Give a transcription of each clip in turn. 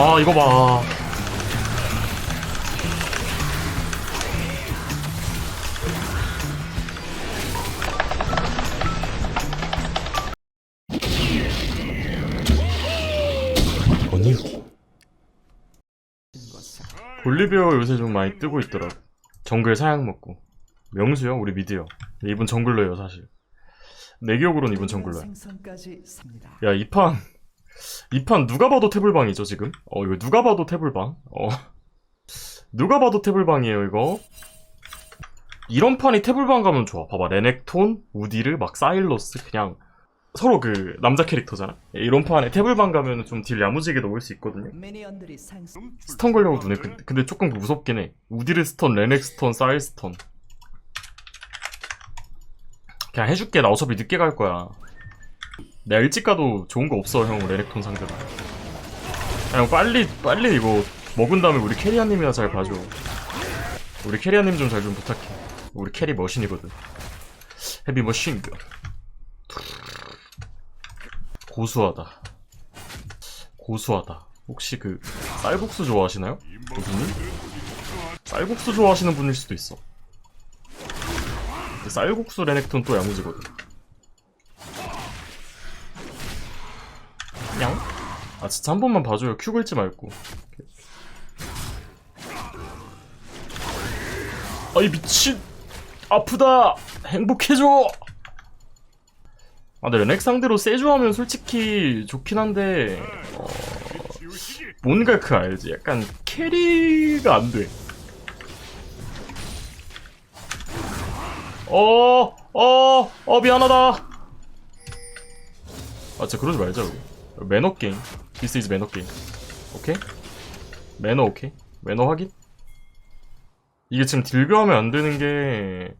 아 이거 봐. 언니. 볼리비어 요새 좀 많이 뜨고 있더라 정글 사양 먹고. 명수요? 우리 미드요. 근데 이분 정글러예요 사실. 내 기억으로는 이분 정글러야. 생선까지 삽니다. 야, 이 판, 이 판 누가 봐도 태블방이죠, 지금? 어, 이거 누가 봐도 태블방? 어. 누가 봐도 태블방이에요, 이거. 이런 판이 태블방 가면 좋아. 봐봐, 레넥톤, 우디르, 막 사일러스, 그냥 서로 그 남자 캐릭터잖아. 이런 판에 태블방 가면 좀 딜 야무지게 넣을 수 있거든요. 스턴 걸려고 눈에 근- 근데 조금 무섭긴 해. 우디르 스턴, 레넥 스턴, 사일 스턴. 그냥 해줄게. 나 어차피 늦게 갈 거야. 내가 일찍 가도 좋은 거 없어, 형. 레넥톤 상대로. 그냥 빨리 빨리 이거 먹은 다음에 우리 캐리아님이나 잘 봐줘. 우리 캐리아님 좀 잘좀 부탁해. 우리 캐리 머신이거든. 헤비 머신건. 고수하다. 고수하다. 혹시 그 쌀국수 좋아하시나요? 고수님? 쌀국수 좋아하시는 분일 수도 있어. 쌀국수 레넥톤 또 야무지거든. 냥? 아 진짜 한 번만 봐줘요. 큐 긁지 말고. 아이 미친 아프다 행복해져. 아 근데 레넥 상대로 세주 하면 솔직히 좋긴 한데 어, 뭔가 그 알지? 약간 캐리가 안 돼. 어, 어, 어, 미안하다. 아, 진짜 그러지 말자, 우리. 매너 게임. This is 매너 게임. 오케이? 매너 오케이? 매너 확인? 이게 지금 딜교하면 안 되는 게,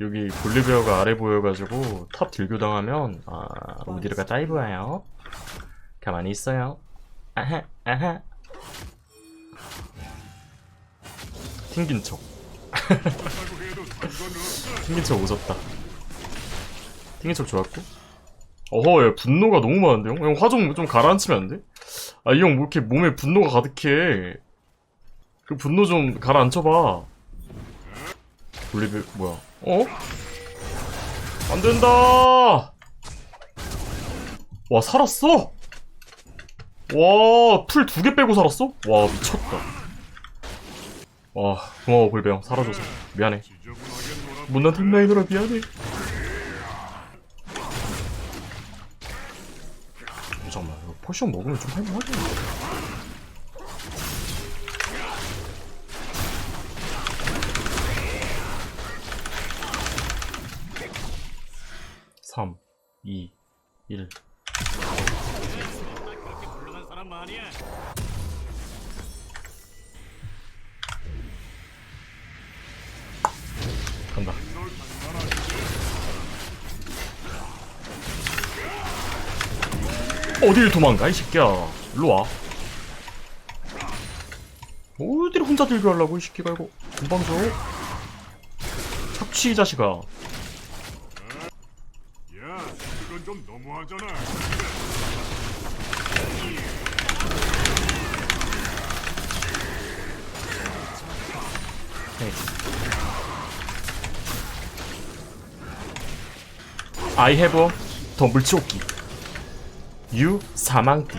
여기 볼리비아가 아래 보여가지고, 탑 딜교 당하면, 아, 우디르가 다이브와요. 가만히 있어요. 아하, 아하. 튕긴 척. 튕긴 척 오졌다. 튕긴 척 좋았고. 어허, 야, 분노가 너무 많은데, 형? 형, 화 좀, 좀 가라앉히면 안 돼? 아, 이 형, 뭐 이렇게 몸에 분노가 가득해. 그 분노 좀 가라앉혀봐. 볼리비, 뭐야. 어? 안 된다! 와, 살았어! 와, 풀 두 개 빼고 살았어? 와, 미쳤다. 와, 고마워, 볼배형. 살아줘서. 미안해. 못난 템라이너라 미안해. 잠깐만, 이거 포션 먹으면 좀 할만하겠네. 삼, 이, 일. 간다. 어딜 도망가 이 새끼야. 일로 와. 어디를 혼자 들고 하려고 이 새끼가 이거 금방 줘. 착취 이 자식아. I have a 덤블 치오기. 유 사망띠.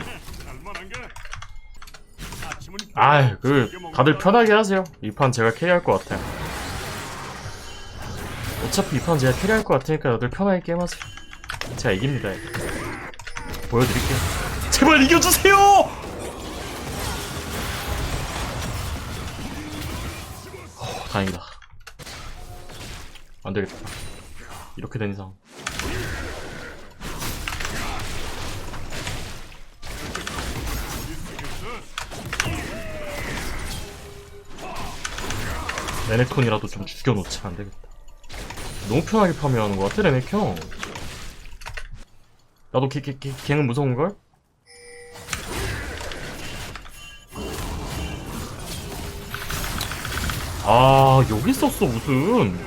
아이 그 다들 편하게 하세요. 이 판 제가 캐리할 것 같아요. 어차피 이 판 제가 캐리할 것 같으니까 다들 편하게 게임하세요. 제가 이깁니다. 보여드릴게요. 제발 이겨주세요! 어, 다행이다. 안 되겠다. 이렇게 된 이상. 레넥톤이라도 좀 죽여놓지 안 되겠다. 너무 편하게 파밍하는 것 같아 레넥 형. 나도 걔, 걔, 걔, 걔는 무서운 걸? 아 여기 있었어 무슨?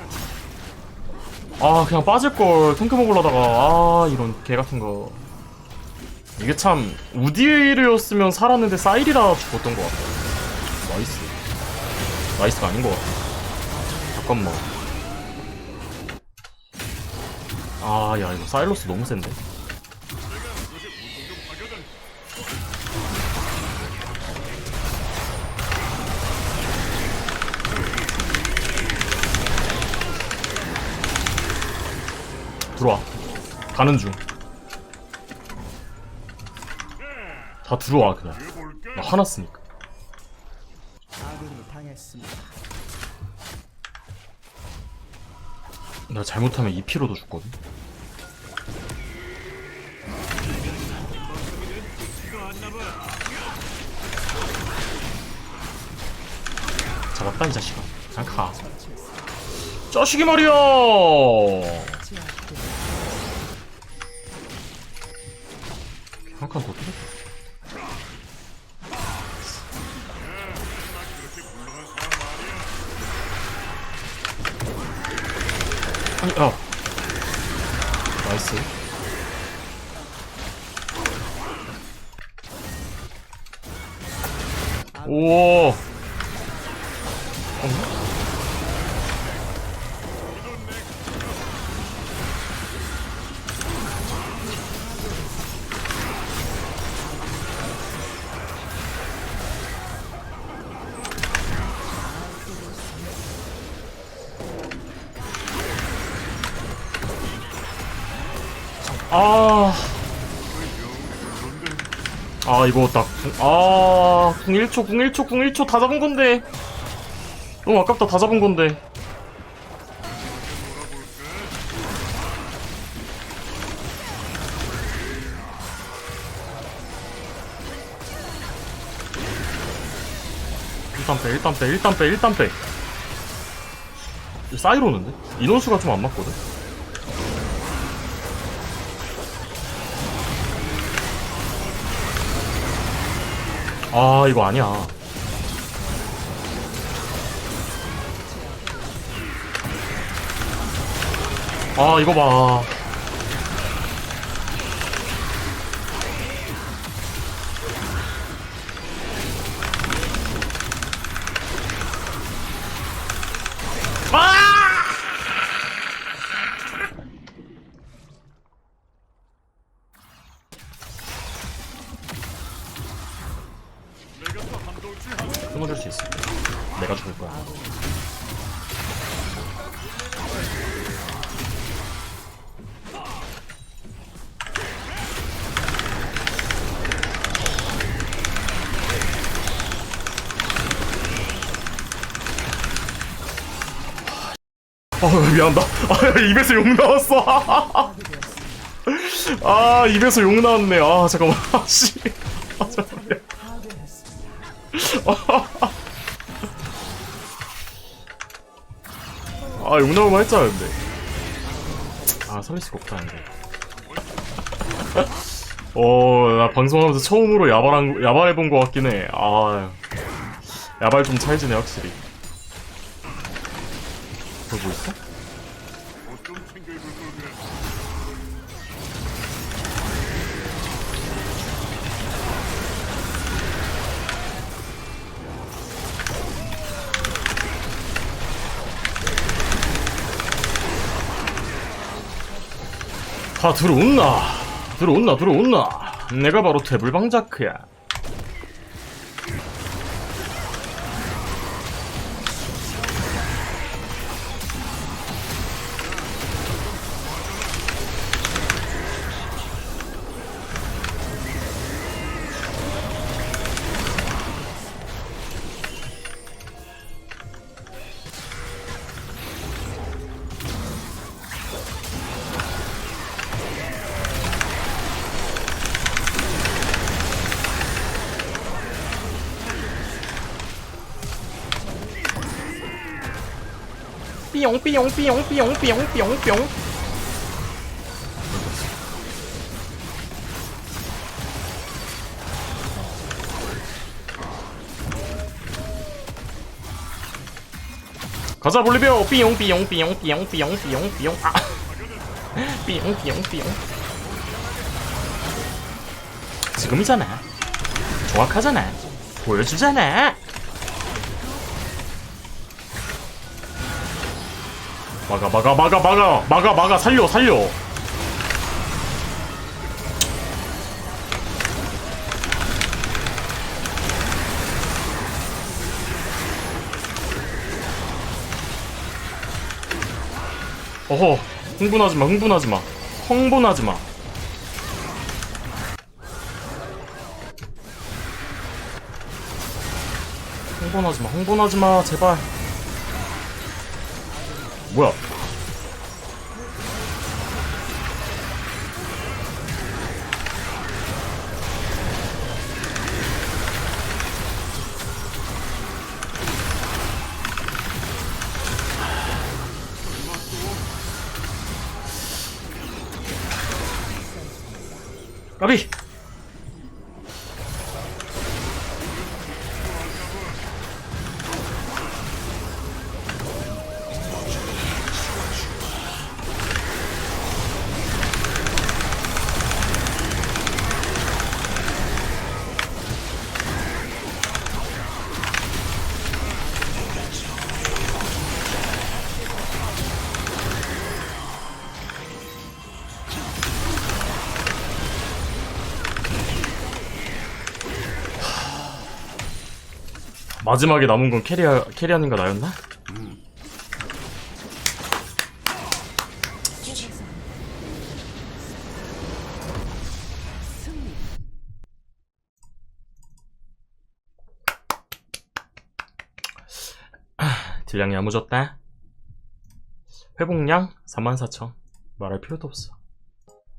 아 그냥 빠질 걸 탱크 먹으려다가 아 이런 개 같은 거. 이게 참 우디르였으면 살았는데 사이리라 죽었던 것 같아. 나이스. 나이스가 아닌 것 같아. 잠깐만. 아, 야, 이거 사일러스 너무 센데? 들어와. 가는 중. 다 들어와, 그냥. 나 화났으니까. 아군이 당했습니다. 나 잘못하면 2피로도 죽거든. 잡았다 이 자식아. 그냥 가. 자식이 말이야. 한 칸더 뚫었다. 아. 아, 이거 딱. 아, 궁 1초, 궁 1초, 궁 1초 다 잡은 건데. 너무 아깝다, 다 잡은 건데. 일단 빼, 일단 빼, 일단 빼, 일단 빼. 사이로는데? 인원수가 좀 안 맞거든? 아 이거 아니야 아 이거 봐. 끊어줄 수 있어 내가 죽을 거야 아 미안하다 아 입에서 욕 나왔어 아 입에서 욕 나왔네 아 잠깐만 아씨 아 잠깐만 아, 욕 나오면 했잖아, 근데. 아, 살릴 수가 없다, 근데. 어, 나 방송하면서 처음으로 야발한, 야발해본 것 같긴 해. 아, 야발 좀 찰지네, 확실히. 뭐 있어? 다 들어온나? 들어온나, 들어온나? 내가 바로 태블방자크야. 삐용, 삐용, 삐용, 삐용. 가자 볼리베어 삐용 삐용 삐용 삐용 삐용 삐용 삐용 아 삐용 삐용 삐용 지금이잖아. 정확하잖아. 보여주잖아. 막아 막아 막아 막아 막아 막아 살려 살려. 어허 흥분하지마 흥분하지마. 흥분하지마. 흥분하지마 흥분하지마 제발 뭐야? 까비 마지막에 남은 건 캐리 캐리하는 거 나였나? 딜량이 야무졌다. 회복량 44,000. 말할 필요도 없어.